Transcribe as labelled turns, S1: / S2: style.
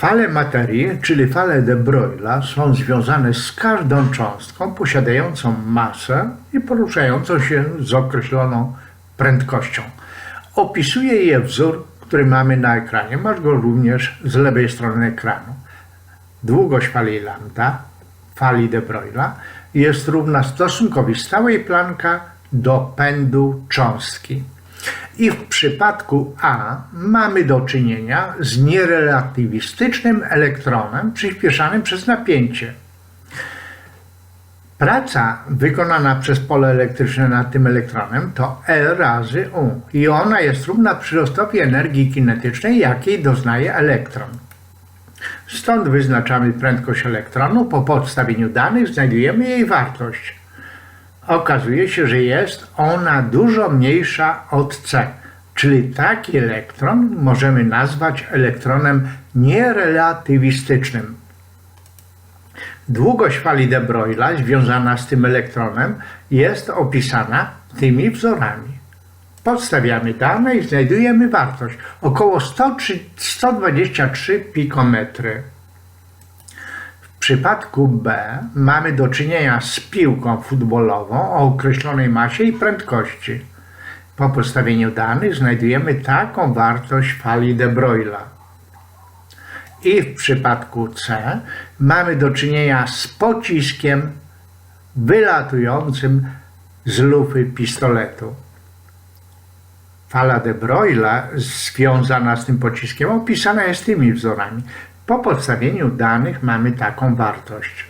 S1: Fale materii, czyli fale de Broglie'a, są związane z każdą cząstką posiadającą masę i poruszającą się z określoną prędkością. Opisuje je wzór, który mamy na ekranie. Masz go również z lewej strony ekranu. Długość fali lambda, fali de Broglie'a, jest równa stosunkowi stałej planka do pędu cząstki. I w przypadku A mamy do czynienia z nierelatywistycznym elektronem przyspieszanym przez napięcie. Praca wykonana przez pole elektryczne nad tym elektronem to L razy U i ona jest równa przyrostowi energii kinetycznej, jakiej doznaje elektron. Stąd wyznaczamy prędkość elektronu, po podstawieniu danych znajdujemy jej wartość. Okazuje się, że jest ona dużo mniejsza od C, czyli taki elektron możemy nazwać elektronem nierelatywistycznym. Długość fali de Broglie'a związana z tym elektronem jest opisana tymi wzorami. Podstawiamy dane i znajdujemy wartość około 103 123 pikometry. Przypadku B mamy do czynienia z piłką futbolową o określonej masie i prędkości. Po postawieniu danych znajdujemy taką wartość fali de Broglie'a. I w przypadku C mamy do czynienia z pociskiem wylatującym z lufy pistoletu. Fala de Broglie'a związana z tym pociskiem opisana jest tymi wzorami. Po podstawieniu danych mamy taką wartość.